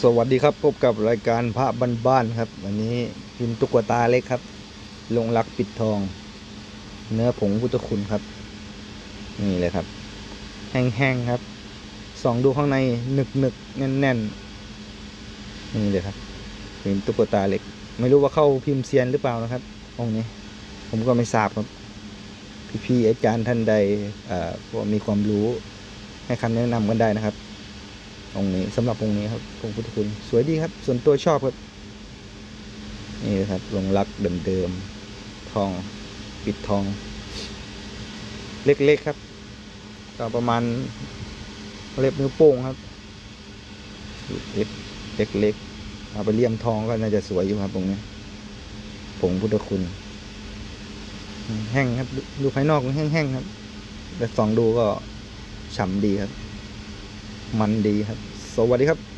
สวัสดีครับพบกับรายการพระบ้านๆครับ วันนี้พิมพ์ตุ๊กตาเล็กครับ ลงรักปิดทอง เนื้อผงพุทธคุณครับ นี่เลยครับ แห้งๆครับส่องดูข้างในหนึกๆแน่นๆนี่เลยครับ พิมพ์ตุ๊กตาเล็ก ไม่รู้ว่าเข้าพิมพ์เซียนหรือเปล่านะครับองค์นี้ ผมก็ไม่ทราบครับพี่ๆอาจารย์ท่านใดเอ่อมีความรู้ให้คำแนะนำกันได้นะครับ องค์นี้สำหรับองค์นี้ครับองค์พุทธคุณสวยดีครับ ส่วนตัวชอบครับ นี่ครับลงรักเดิมๆทองปิดทอง เล็กๆครับก็ประมาณเล็บนิ้วโป้งครับเล็กเล็กๆเอาไปเลี่ยมทองก็น่าจะสวยอยู่ครับตรงนี้ผงพุทธคุณ แห้งครับ ดูดูภายนอกมันแห้งๆครับ แต่ส่องดูก็ฉ่ำดีครับ มันดีครับ สวัสดีครับ